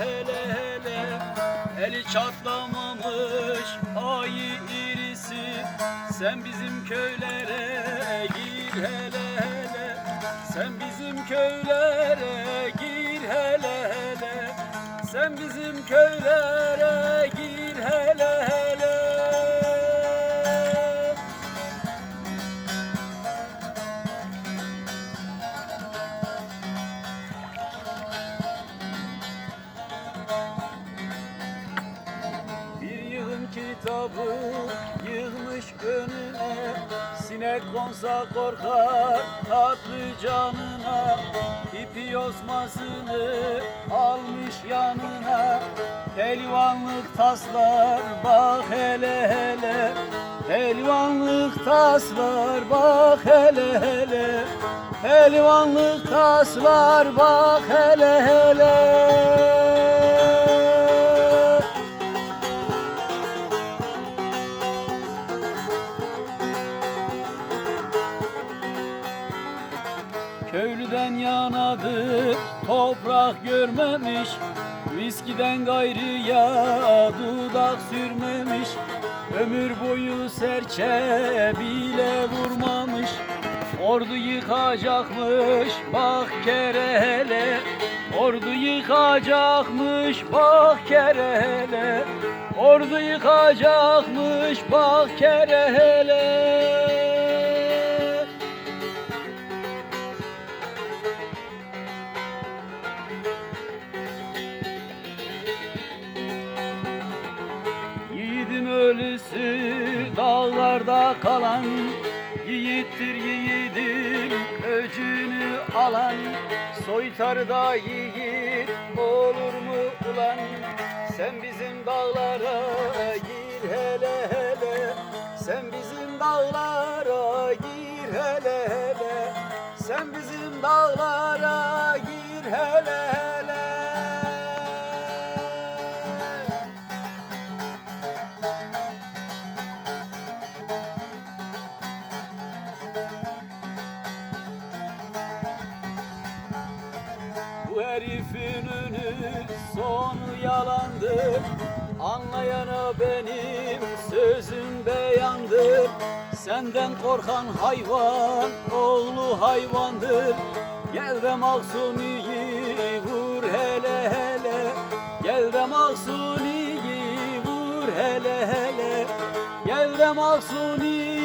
hele hele. Eli çatlamamış ayı irisi. Sen bizim köylere gir hele hele. Sen bizim köylere gir hele hele. Sen bizim köylere gir hele hele kitabı yığmış önüne. Sinek konsa korkar tatlı canına. İpi yosmasını almış yanına. Helvanlık taslar bak hele hele. Helvanlık taslar bak hele hele. Helvanlık taslar bak hele hele Köylüden yanadı toprak görmemiş. Viskiden gayrıya dudak sürmemiş. Ömür boyu serçe bile vurmamış. Ordu yıkacakmış bak kere hele. Ordu yıkacakmış bak kere hele. Ordu yıkacakmış bak kere hele Ölüsü dağlarda kalan Yiğittir yiğidin öcünü alan. Soytarda yiğit olur mu ulan? Sen bizim dağlara gir hele hele. Sen bizim dağlara gir hele hele. Sen bizim dağlara gir hele hele Bu herifin önü sonu yalandır Anlayana benim sözüm beyandır Senden korkan hayvan oğlu hayvandır. Gel de Maksuni'yi vur hele hele. Gel de Maksuni'yi vur hele hele. Gel de hele